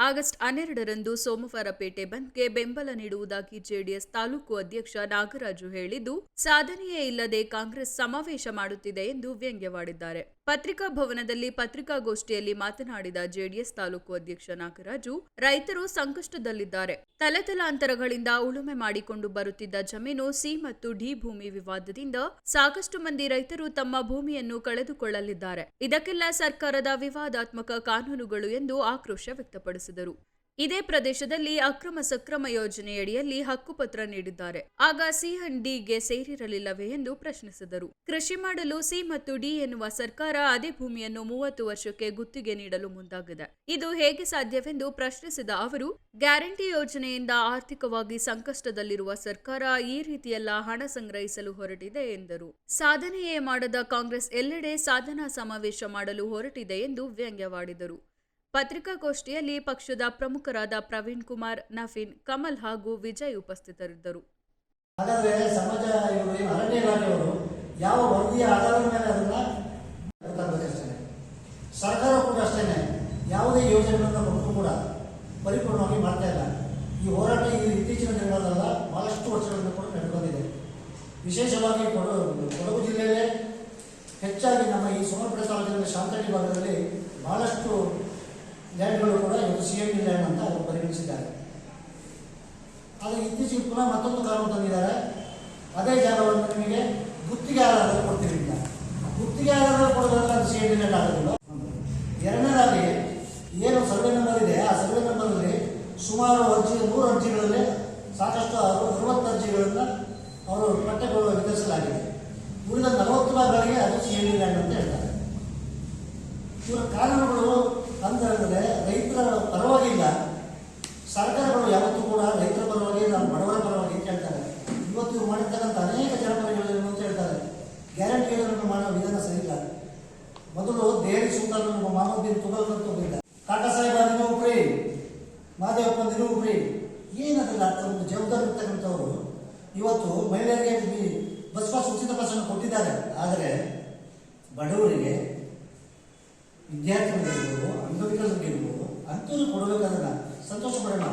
August ಹನ್ನೆರಡರಂದು ಸೋಮವಾರಪೇಟೆ ಬಂದ್ಗೆ ಬೆಂಬಲ ನೀಡುವುದಾಗಿ ಜೆಡಿಎಸ್ ತಾಲೂಕು ಅಧ್ಯಕ್ಷ ನಾಗರಾಜು ಹೇಳಿದ್ದು, ಸಾಧನೆಯೇ ಇಲ್ಲದೆ ಕಾಂಗ್ರೆಸ್ ಸಮಾವೇಶ ಮಾಡುತ್ತಿದೆ ಎಂದು ವ್ಯಂಗ್ಯವಾಡಿದ್ದಾರೆ. ಪತ್ರಿಕಾ ಭವನದಲ್ಲಿ ಪತ್ರಿಕಾಗೋಷ್ಠಿಯಲ್ಲಿ ಮಾತನಾಡಿದ ಜೆಡಿಎಸ್ ತಾಲೂಕು ಅಧ್ಯಕ್ಷ ನಾಗರಾಜು, ರೈತರು ಸಂಕಷ್ಟದಲ್ಲಿದ್ದಾರೆ. ತಲೆತಲಾಂತರಗಳಿಂದ ಉಳುಮೆ ಮಾಡಿಕೊಂಡು ಬರುತ್ತಿದ್ದ ಜಮೀನು ಸಿ ಮತ್ತು ಡಿ ಭೂಮಿ ವಿವಾದದಿಂದ ಸಾಕಷ್ಟು ಮಂದಿ ರೈತರು ತಮ್ಮ ಭೂಮಿಯನ್ನು ಕಳೆದುಕೊಳ್ಳಲಿದ್ದಾರೆ. ಇದಕ್ಕೆಲ್ಲ ಸರ್ಕಾರದ ವಿವಾದಾತ್ಮಕ ಕಾನೂನುಗಳು ಎಂದು ಆಕ್ರೋಶ ವ್ಯಕ್ತಪಡಿಸಿದರು. ಇದೇ ಪ್ರದೇಶದಲ್ಲಿ ಅಕ್ರಮ ಸಕ್ರಮ ಯೋಜನೆಯಡಿಯಲ್ಲಿ ಹಕ್ಕುಪತ್ರ ನೀಡಿದ್ದಾರೆ. ಆಗ ಸಿ ಅಂಡ್ ಡಿಗೆ ಸೇರಿರಲಿಲ್ಲವೇ ಎಂದು ಪ್ರಶ್ನಿಸಿದರು. ಕೃಷಿ ಮಾಡಲು ಸಿ ಮತ್ತು ಡಿ ಎನ್ನುವ ಸರ್ಕಾರ ಅದೇ ಭೂಮಿಯನ್ನು ಮೂವತ್ತು ವರ್ಷಕ್ಕೆ ಗುತ್ತಿಗೆ ನೀಡಲು ಮುಂದಾಗಿದೆ. ಇದು ಹೇಗೆ ಸಾಧ್ಯವೆಂದು ಪ್ರಶ್ನಿಸಿದ ಅವರು, ಗ್ಯಾರಂಟಿ ಯೋಜನೆಯಿಂದ ಆರ್ಥಿಕವಾಗಿ ಸಂಕಷ್ಟದಲ್ಲಿರುವ ಸರ್ಕಾರ ಈ ರೀತಿಯೆಲ್ಲ ಹಣ ಸಂಗ್ರಹಿಸಲು ಹೊರಟಿದೆ ಎಂದರು. ಸಾಧನೆಯೇ ಮಾಡದ ಕಾಂಗ್ರೆಸ್ ಎಲ್ಲೆಡೆ ಸಾಧನಾ ಸಮಾವೇಶ ಮಾಡಲು ಹೊರಟಿದೆ ಎಂದು ವ್ಯಂಗ್ಯವಾಡಿದರು. ಪತ್ರಿಕಾಗೋಷ್ಠಿಯಲ್ಲಿ ಪಕ್ಷದ ಪ್ರಮುಖರಾದ ಪ್ರವೀಣ್ ಕುಮಾರ್ ನಫೀನ್ ಕಮಲ್ ಹಾಗೂ ವಿಜಯ್ ಉಪಸ್ಥಿತರಿದ್ದರು. ಹಾಗಾದ್ರೆ ಸಮಾಜ ಇವರು ಅರಣ್ಯ ಇಲಾಖೆಯವರು ಯಾವ ವರದಿಯ ಆಧಾರದ ಮೇಲೆ ಅದನ್ನ ಗೊತ್ತಾಗಬೇಕಷ್ಟೇ ಸರ್ಕಾರ ಕೂಡ ಅಷ್ಟೇನೆ. ಯಾವುದೇ ಯೋಜನೆಗಳನ್ನು ಕೊಟ್ಟರು ಕೂಡ ಪರಿಪೂರ್ಣವಾಗಿ ಮಾಡ್ತಾ ಇಲ್ಲ. ಈ ಹೋರಾಟ ಈ ಇತ್ತೀಚಿನ ದಿನಗಳಲ್ಲ ಬಹಳಷ್ಟು ವರ್ಷಗಳಿಂದ ಕೂಡ ನಡೆದುಬಂದಿದೆ. ವಿಶೇಷವಾಗಿ ಕೊಡಗು ಕೊಡಗು ಜಿಲ್ಲೆಯಲ್ಲೇ ಹೆಚ್ಚಾಗಿ ನಮ್ಮ ಈ ಸೋಮಪುರ ತಾಲೂಕಿನ ಶಾಂತಳ್ಳಿ ಭಾಗದಲ್ಲಿ ಲ್ಯಾಂಡ್ಗಳು ಕೂಡ ಇವತ್ತು ಸಿ ಎಂ ಲ್ಯಾಂಡ್ ಅಂತ ಅವರು ಪರಿಗಣಿಸಿದ್ದಾರೆ. ಆದರೆ ಇತ್ತೀಚೆಗೆ ಪುನಃ ಮತ್ತೊಂದು ಕಾನೂನು ತಂದಿದ್ದಾರೆ. ಅದೇ ಜಾಗವನ್ನು ನಿಮಗೆ ಗುತ್ತಿಗೆ ಆಧಾರದಲ್ಲಿ ಕೊಡ್ತೀವಿ ಅಂತ ಗುತ್ತಿಗೆ ಆಧಾರ ಕೊಡೋದ್ರಲ್ಲಿ ಅದು ಸಿ ಎಂ ಲ್ಯಾಂಡ್ ಆಗೋದಿಲ್ಲ. ಎರಡನೇದಾಗಿ ಏನು ಸರ್ವೆ ನಂಬರ್ ಇದೆ, ಆ ಸರ್ವೆ ನಂಬರಲ್ಲಿ ಸುಮಾರು ಅರ್ಜಿ, ನೂರು ಅರ್ಜಿಗಳಲ್ಲಿ ಸಾಕಷ್ಟು ಅರವ- ಅರವತ್ತು ಅರ್ಜಿಗಳನ್ನು ಅವರು ಪಠ್ಯಗಳು ವಿತರಿಸಲಾಗಿದೆ ಉಳಿದ ನಲವತ್ತು ಭಾಗಗಳಿಗೆ ಅದು ಸಿ ಎಂ ಲ್ಯಾಂಡ್ ಅಂತ ಹೇಳ್ತಾರೆ. ಇವರ ಅಂತಂದರೆ ರೈತರ ಪರವಾಗಿಲ್ಲ. ಸರ್ಕಾರಗಳು ಯಾವತ್ತೂ ಕೂಡ ರೈತರ ಪರವಾಗಿ ನಾವು ಬಡವರ ಪರವಾಗಿ ಅಂತ ಹೇಳ್ತಾರೆ. ಇವತ್ತು ಮಾಡಿರ್ತಕ್ಕಂಥ ಅನೇಕ ಜನಪದಗಳು ಅಂತ ಹೇಳ್ತಾರೆ. ಗ್ಯಾರಂಟಿ ಯೋಜನೆಗಳನ್ನು ಮಾಡೋ ವಿಧಾನ ಸರಿ ಮೊದಲು ದೆಹಲಿ ಸುಲ್ತಾನ್ ನಮ್ಮ ಬಿನ್ ತುಗಲಕ್ ಅಂತ ಹೋಗಿದ್ದ ಕಾಕಾ ಸಾಹೇಬ ನೀವು ಫ್ರೀ ಮಾದೇವಪ್ಪ ನೀವು ಫ್ರೀ ಏನದಲ್ಲ ಒಂದು ಜವಾಬ್ದಾರಿ ಇರ್ತಕ್ಕಂಥವ್ರು. ಇವತ್ತು ಮಹಿಳೆಯರಿಗೆ ಬಸ್ ಪಾಸ್ ಉಚಿತ ಬಸ್ಸನ್ನು ಕೊಟ್ಟಿದ್ದಾರೆ. ಆದರೆ ಬಡವರಿಗೆ ವಿದ್ಯಾರ್ಥಿಗಳಿರ್ಬೋದು ಅಂಗವಿಕಲರಿಗಿರ್ಬೋದು ಅಂಥವ್ರು ಕೊಡಬೇಕಾದ್ರೆ ಸಂತೋಷ ಪಡೋಣ.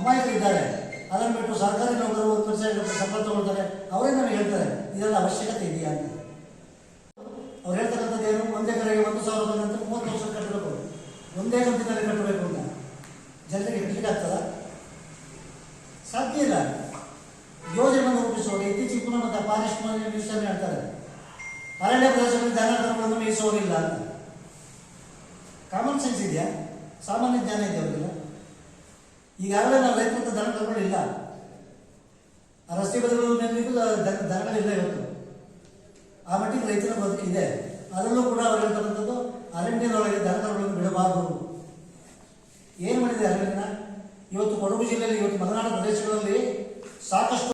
ಅಮಾಯಕರಿದ್ದಾರೆ ಅದನ್ನು ಬಿಟ್ಟು ಸರ್ಕಾರಿ ನೌಕರರು ಒಂದು ವರ್ಷ ಸಂಬಳ ತಗೊಳ್ತಾರೆ. ಅವರೇ ನಮಗೆ ಹೇಳ್ತಾರೆ, ಇದೆಲ್ಲ ಅವಶ್ಯಕತೆ ಇದೆಯಾ? ಅಂತ. ಅವ್ರು ಹೇಳ್ತಕ್ಕಂಥದ್ದು ಏನು? ಒಂದೇ ಕಡೆಗೆ ಒಂದು ಸಾವಿರ ರೂಪಾಯಿ ನಂತರ ಮೂವತ್ತು ವರ್ಷ ಕಟ್ಟಬೇಕು. ಒಂದೇ ಕಂತಿನಲ್ಲಿ ಕಟ್ಟಬೇಕು ಅಂತ. ಜನರಿಗೆ ಕಟ್ಟಲಿಕ್ಕೆ ಆಗ್ತದ? ಸಾಧ್ಯ ಇಲ್ಲ. ಯೋಜನೆಯನ್ನು ರೂಪಿಸುವಾಗ ಇತ್ತೀಚೆಗೆ ಪುನಃ ಮತ್ತೆ ಫಾರೆಸ್ಟ್ ಮಿನಿಸ್ಟರ್ ಹೇಳ್ತಾರೆ, ಅರಣ್ಯ ಪ್ರದೇಶಗಳಲ್ಲಿ ದನ ಮೇಯಿಸುವುದಿಲ್ಲ ಅಂತ. ಕಾಮನ್ ಸೆನ್ಸ್ ಇದೆಯಾ? ಸಾಮಾನ್ಯ ಜ್ಞಾನ ಇದೆ ಅವರಿಗೆ. ಈಗಾಗಲೇ ನಾವು ರೈತರ ದನ ಕರುಗಳಿಲ್ಲ ಆ ರಸ್ತೆ ಬದಲು ನೆರಳಿಗೂ ದ- ದನಗಳಿಲ್ಲ ಇವತ್ತು. ಆ ಮಟ್ಟಿಗೆ ರೈತರ ಬದುಕಿದೆ ಅದರಲ್ಲೂ ಕೂಡ ಅವ್ರು ಹೇಳ್ತಕ್ಕಂಥದ್ದು ಅರಣ್ಯದೊಳಗೆ ದನಕರುಗಳನ್ನು ಬಿಡಬಾರದು. ಏನು ಮಾಡಿದೆ ಅರಣ್ಯನ ಇವತ್ತು ಕೊಡಗು ಜಿಲ್ಲೆಯಲ್ಲಿ, ಇವತ್ತು ಮಲೆನಾಡು ಪ್ರದೇಶಗಳಲ್ಲಿ ಸಾಕಷ್ಟು